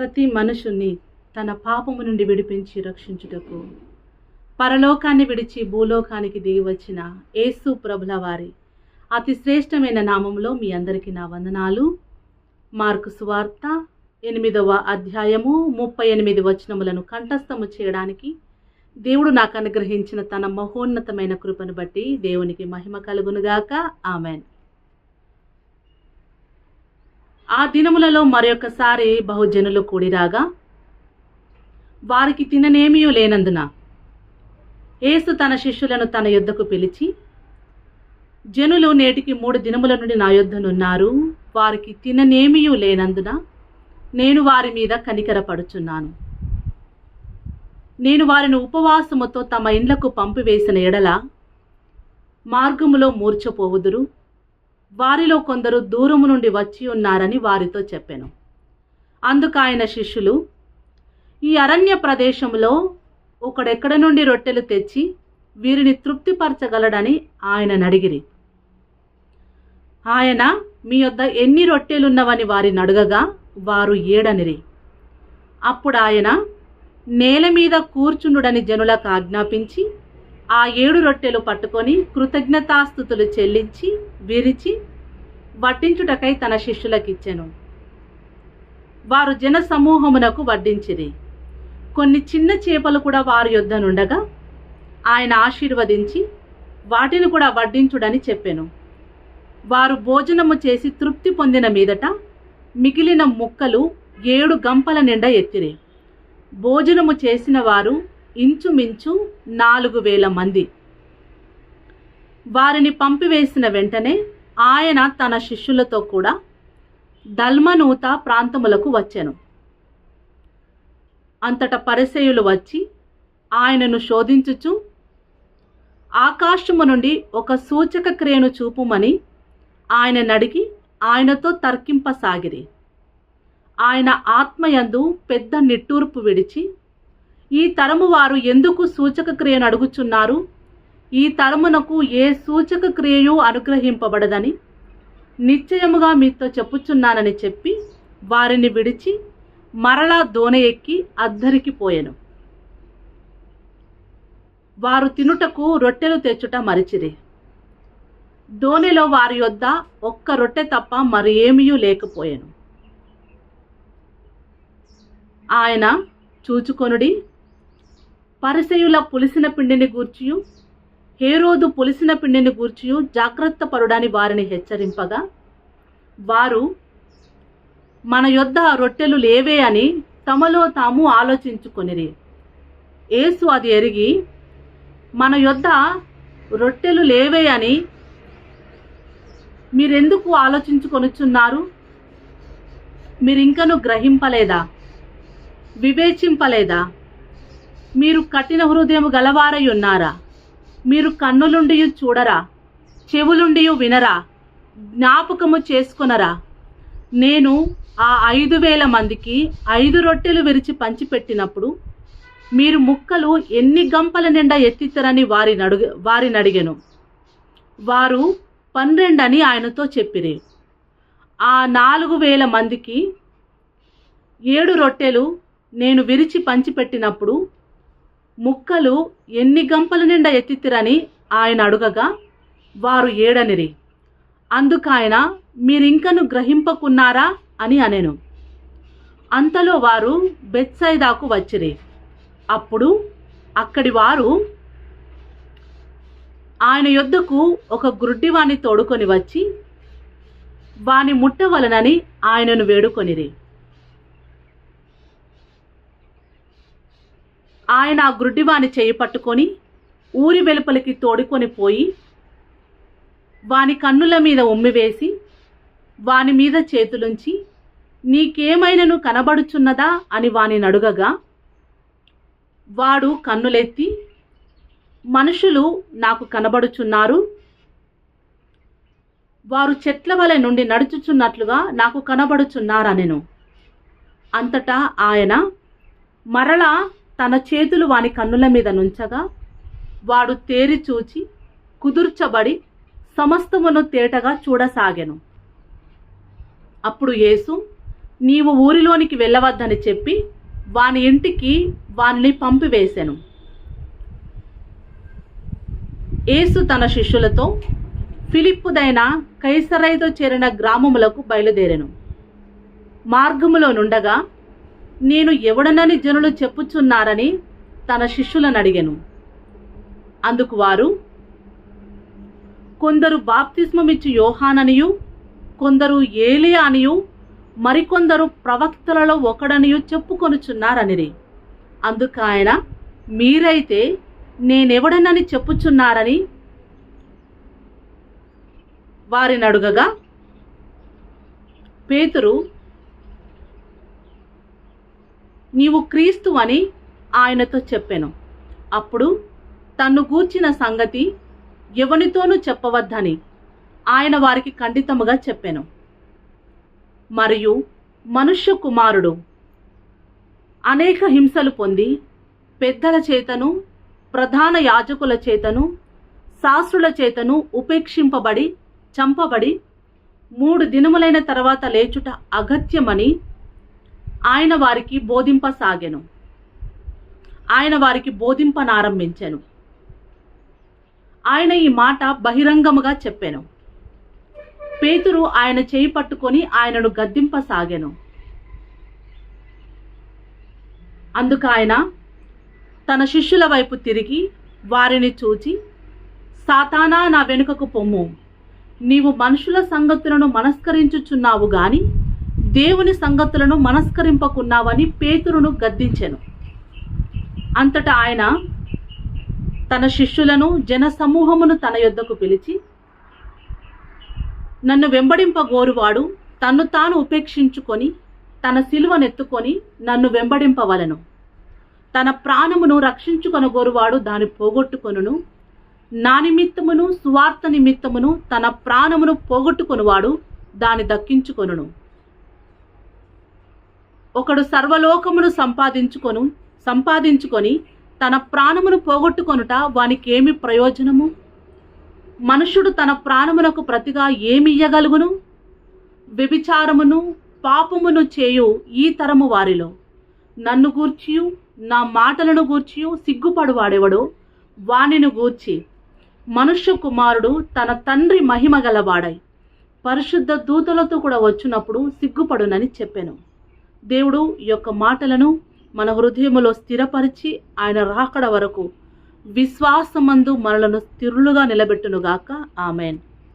ప్రతి మనుషుని తన పాపము నుండి విడిపించి రక్షించుటకు. పరలోకాన్ని విడిచి భూలోకానికి దిగి వచ్చిన యేసు ప్రభుల వారి అతి శ్రేష్టమైన నామంలో మీ అందరికీ నా వందనాలు. మార్కు సువార్త ఎనిమిదవ అధ్యాయము ముప్పై ఎనిమిది వచనములను కంఠస్థము చేయడానికి దేవుడు నాకు అనుగ్రహించిన తన మహోన్నతమైన కృపను బట్టి దేవునికి మహిమ కలుగునుగాక. ఆమెన్. ఆ దినములలో మరొకసారి బహుజనులు కూడిరాగా వారికి తిననేమీ లేనందున యేసు తన శిష్యులను తన యొద్దకు పిలిచి జనులు నేటికి మూడు దినముల నుండి నా యొద్దనున్నారు వారికి తిననేమీ లేనందున నేను వారి మీద కనికరపడుచున్నాను. నేను వారిని ఉపవాసముతో తమ ఇండ్లకు పంపివేసిన ఎడల మార్గములో మూర్చపోవుదురు వారిలో కొందరు దూరము నుండి వచ్చి ఉన్నారని వారితో చెప్పాను. అందుకు ఆయన శిష్యులు ఈ అరణ్య ప్రదేశంలో ఒకడెక్కడ నుండి రొట్టెలు తెచ్చి వీరిని తృప్తిపరచగలడని ఆయన అడిగిరి ఆయన మీ యొద్ద ఎన్ని రొట్టెలున్నవని వారిని అడగగా వారు ఏడనిరి. అప్పుడు ఆయన నేల మీద కూర్చుండుడని జనులకు ఆజ్ఞాపించి ఆ ఏడు రొట్టెలు పట్టుకొని కృతజ్ఞతాస్థుతులు చెల్లించి విరిచి వడ్డించుటకై తన శిష్యులకిచ్చెను. వారు జన సమూహమునకు వడ్డించిరి. కొన్ని చిన్న చేపలు కూడా వారి యొద్దనుండగా ఆయన ఆశీర్వదించి వాటిని కూడా వడ్డించుడని చెప్పెను. వారు భోజనము చేసి తృప్తి పొందిన మీదట మిగిలిన ముక్కలు ఏడు గంపల నిండా ఎత్తిరి. భోజనము చేసిన వారు ఇంచుమించు నాలుగు వేల మంది. వారిని పంపివేసిన వెంటనే ఆయన తన శిష్యులతో కూడా దల్మనూత ప్రాంతములకు వచ్చాను. అంతట పరిసయులు వచ్చి ఆయనను శోధించుచు ఆకాశము నుండి ఒక సూచక క్రియను చూపుమని ఆయన నడిగి ఆయనతో తర్కింపసాగిరి. ఆయన ఆత్మయందు పెద్ద నిట్టూర్పు విడిచి ఈ తరము వారు ఎందుకు సూచక క్రియను అడుగుచున్నారు? ఈ తరమునకు ఏ సూచక క్రియయు అనుగ్రహింపబడదని నిశ్చయముగా మీతో చెప్పుచున్నానని చెప్పి వారిని విడిచి మరలా దోన ఎక్కి అద్దరికి పోయెను. వారు తినుటకు రొట్టెలు తెచ్చుట మరిచిరి. దోనెలో వారి యొద్ద ఒక్క రొట్టె తప్ప మరి ఏమీయూ లేకపోయాను. ఆయన చూచుకొనుడి పరిసయుల పులిసిన పిండిని గూర్చియు హేరోదు పులిసిన పిండిని గూర్చియు జాగ్రత్త పరుడని వారిని హెచ్చరింపగా వారు మన యొద్ద రొట్టెలు లేవే అని తమలో తాము ఆలోచించుకొనిరి. యేసు అది ఎరిగి మన యొద్ద రొట్టెలు లేవే అని మీరెందుకు ఆలోచించుకొనుచున్నారు? మీరింకను గ్రహింపలేదా? వివేచింపలేదా? మీరు కఠిన హృదయం గలవారై ఉన్నారా? మీరు కన్నులుండి చూడరా? చెవులుండి వినరా? జ్ఞాపకము చేసుకునరా? నేను ఆ ఐదు వేల మందికి ఐదు రొట్టెలు విరిచి పంచిపెట్టినప్పుడు మీరు ముక్కలు ఎన్ని గంపల నిండా ఎత్తిత్తరని వారిని అడుగు వారిని అడిగాను వారు పన్నెండని ఆయనతో చెప్పిరి. ఆ నాలుగు వేల మందికి ఏడు రొట్టెలు నేను విరిచి పంచిపెట్టినప్పుడు ముక్కలు ఎన్ని గంపల నిండా ఎత్తిత్తిరని ఆయన అడుగగా వారు ఏడనిరి. అందుకాయన మీరింకను గ్రహింపకున్నారా? అని అనెను. అంతలో వారు బెత్సైదాకు వచ్చిరి. అప్పుడు అక్కడి వారు ఆయన యొద్దకు ఒక గ్రుడ్డివాణ్ణి తోడుకొని వచ్చి వాని ముట్టవలనని ఆయనను వేడుకొనిరి. ఆయన ఆ చేయి పట్టుకొని ఊరి వెలుపలికి తోడుకొని పోయి వాని కన్నుల మీద ఉమ్మివేసి వాని మీద చేతులుంచి నీకేమైనను కనబడుచున్నదా? అని వాని నడుగగా వాడు కన్నులెత్తి మనుషులు నాకు కనబడుచున్నారు. వారు చెట్ల వలె నుండి నడుచుచున్నట్లుగా నాకు కనబడుచున్నారనెను. అంతటా ఆయన మరలా తన చేతులు వాని కన్నుల మీద నుంచగా వాడు తేరి చూచి కుదుర్చబడి సమస్తమును తేటగా చూడసాగెను. అప్పుడు యేసు నీవు ఊరిలోనికి వెళ్ళవద్దని చెప్పి వాని ఇంటికి వానిని పంపివేశాను యేసు తన శిష్యులతో ఫిలిప్పుదైన కైసరైతో చేరిన గ్రామములకు బయలుదేరెను. మార్గములో నుండగా నేను ఎవడనని జనులు చెప్పుచున్నారని తన శిష్యులను అడిగాను. అందుకు వారు కొందరు బాప్తిస్మమిచ్చి యోహాననియు కొందరు ఏలియా అనియు మరికొందరు ప్రవక్తలలో ఒకడనియు చెప్పుకొనుచున్నారనిరి. అందుకు ఆయన మీరైతే నేనెవడనని చెప్పుచున్నారని వారిని అడుగగా పేతురు నీవు క్రీస్తు అని ఆయనతో చెప్పాను. అప్పుడు తన్ను గూర్చిన సంగతి ఎవనితోనూ చెప్పవద్దని ఆయన వారికి ఖండితముగా చెప్పాను. మరియు మనుష్య కుమారుడు అనేక హింసలు పొంది పెద్దల చేతను ప్రధాన యాజకుల చేతను శాస్త్రుల చేతను ఉపేక్షింపబడి చంపబడి మూడు దినములైన తర్వాత లేచుట అగత్యమని ఆయన వారికి బోధింపసాగెను. ఆయన వారికి బోధింపనారంభించెను. ఆయన ఈ మాట బహిరంగముగా చెప్పాను. పేతురు ఆయన చేయి పట్టుకొని ఆయనను గద్దింపసాగాను. అందుకు ఆయన తన శిష్యుల వైపు తిరిగి వారిని చూచి సాతానా నా వెనుకకు పొమ్ము. నీవు మనుషుల సంగతులను మనస్కరించుచున్నావు గాని దేవుని సంగతులను మనస్కరింపకున్నావని పేతురును గద్దించెను. అంతటా ఆయన తన శిష్యులను జన సమూహమును తన యొద్దకు పిలిచి నన్ను వెంబడింపగోరువాడు తన్ను తాను ఉపేక్షించుకొని తన సిలువనెత్తుకొని నన్ను వెంబడింపవలను. తన ప్రాణమును రక్షించుకొనగోరువాడు దాని పోగొట్టుకొనును. నా నిమిత్తమును సువార్త నిమిత్తమును తన ప్రాణమును పోగొట్టుకొనువాడు దాని దక్కించుకొనును. ఒకడు సర్వలోకమును సంపాదించుకొను సంపాదించుకొని తన ప్రాణమును పోగొట్టుకొనుట వానికేమి ప్రయోజనము? మనుషుడు తన ప్రాణమునకు ప్రతిగా ఏమి ఇయ్యగలుగును వ్యభిచారమును పాపమును చేయు ఈ తరము వారిలో. నన్ను గూర్చియు నా మాటలను గూర్చియు సిగ్గుపడువాడెవడో వానిని గూర్చి. మనుష్య కుమారుడు తన తండ్రి మహిమ గలవాడై పరిశుద్ధ దూతలతో కూడా వచ్చినప్పుడు సిగ్గుపడునని చెప్పాను. దేవుడు ఈ యొక్క మాటలను మన హృదయములో స్థిరపరిచి ఆయన రాకడ వరకు విశ్వాసమందు మనలను స్థిరులుగా నిలబెట్టునుగాక. ఆమెన్.